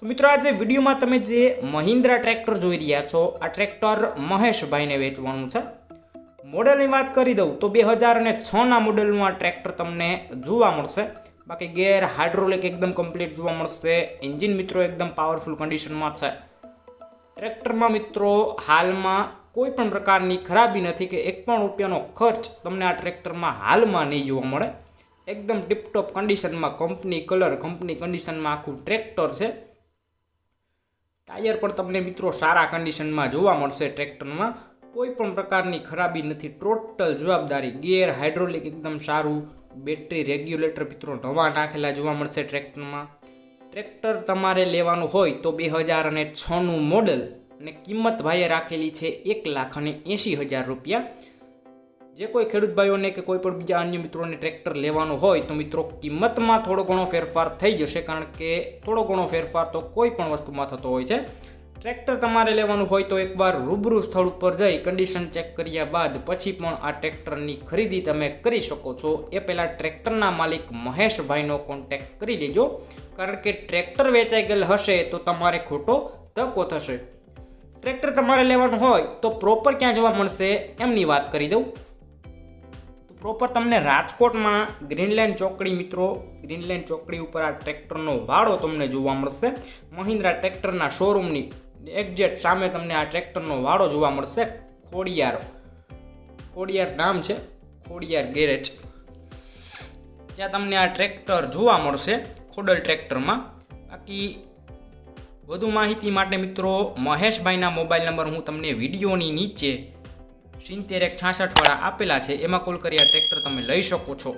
તો મિત્રો આજે વિડીયોમાં તમે જે મહિન્દ્રા ટ્રેક્ટર જોઈ રહ્યા છો, આ ટ્રેક્ટર મહેશભાઈને વેચવાનું છે. મોડલની વાત કરી દઉં તો બે હજાર અને છના મોડલનું આ ટ્રેક્ટર તમને જોવા મળશે. બાકી ગેર હાઇડ્રોલિક એકદમ કમ્પ્લીટ જોવા મળશે. એન્જિન મિત્રો એકદમ પાવરફુલ કન્ડિશનમાં છે. ટ્રેક્ટરમાં મિત્રો હાલમાં કોઈ પણ પ્રકારની ખરાબી નથી કે એક પણ રૂપિયાનો ખર્ચ તમને આ ટ્રેક્ટરમાં હાલમાં નહીં જોવા મળે. એકદમ ટીપટોપ કન્ડિશનમાં કંપની કલર, કંપની કન્ડિશનમાં આખું ટ્રેક્ટર છે. ટાયર પણ તમને મિત્રો સારા કન્ડિશનમાં જોવા મળશે ટ્રેક્ટરમાં. કોઈ પણ પ્રકારની ખરાબી નથી. ટોટલ જવાબદારી ગિયર હાઇડ્રોલિક એકદમ સારું. બેટરી રેગ્યુલેટર મિત્રો નવા નાખેલા જોવા મળશે ટ્રેક્ટરમાં. ટ્રેક્ટર તમારે લેવાનું હોય તો બે હજાર અને છનું મોડલ અને કિંમત ભાઈએ રાખેલી છે એક લાખ અને એંશી હજાર રૂપિયા. જે કોઈ ખેડૂત ભાઈઓને કે કોઈ પણ બીજા અન્ય મિત્રોને ટ્રેક્ટર લેવાનું હોય તો મિત્રો કિંમતમાં થોડો ઘણો ફેરફાર થઈ જશે કારણ કે થોડો ઘણો ફેરફાર તો કોઈ પણ વસ્તુમાં થતો હોય છે. ટ્રેક્ટર તમારે લેવાનું હોય તો એકવાર રૂબરૂ સ્થળ ઉપર જઈ કન્ડિશન ચેક કર્યા બાદ પછી પણ આ ટ્રેક્ટરની ખરીદી તમે કરી શકો છો. એ પહેલાં ટ્રેક્ટરના માલિક મહેશભાઈનો કોન્ટેક્ટ કરી લેજો. કારણ કે ટ્રેક્ટર વેચાઈ ગયેલ હશે તો તમારે ખોટો ધક્કો થશે. ટ્રેક્ટર તમારે લેવાનું હોય તો પ્રોપર ક્યાં જોવા મળશે એમની વાત કરી દઉં. પ્રોપર તમને રાજકોટમાં ગ્રીનલેન્ડ ચોકડી મિત્રો ગ્રીનલેન્ડ ચોકડી ઉપર આ ટ્રેક્ટરનો વાડો તમને જોવા મળશે. મહિન્દ્રા ટ્રેક્ટરના શોરૂમની એક્ઝેટ સામે તમને આ ટ્રેક્ટરનો વાડો જોવા મળશે. ખોડિયાર ખોડિયાર નામ છે, ખોડિયાર ગેરેજ ત્યાં તમને આ ટ્રેક્ટર જોવા મળશે, ખોડલ ટ્રેક્ટરમાં. બાકી વધુ માહિતી માટે મિત્રો મહેશભાઈના મોબાઈલ નંબર હું તમને વિડીયોની નીચે સિત્તેર એક છાસઠ વાળા આપેલા છે. એમાં કુલકરિયા ટ્રેક્ટર તમે લઈ શકો છો.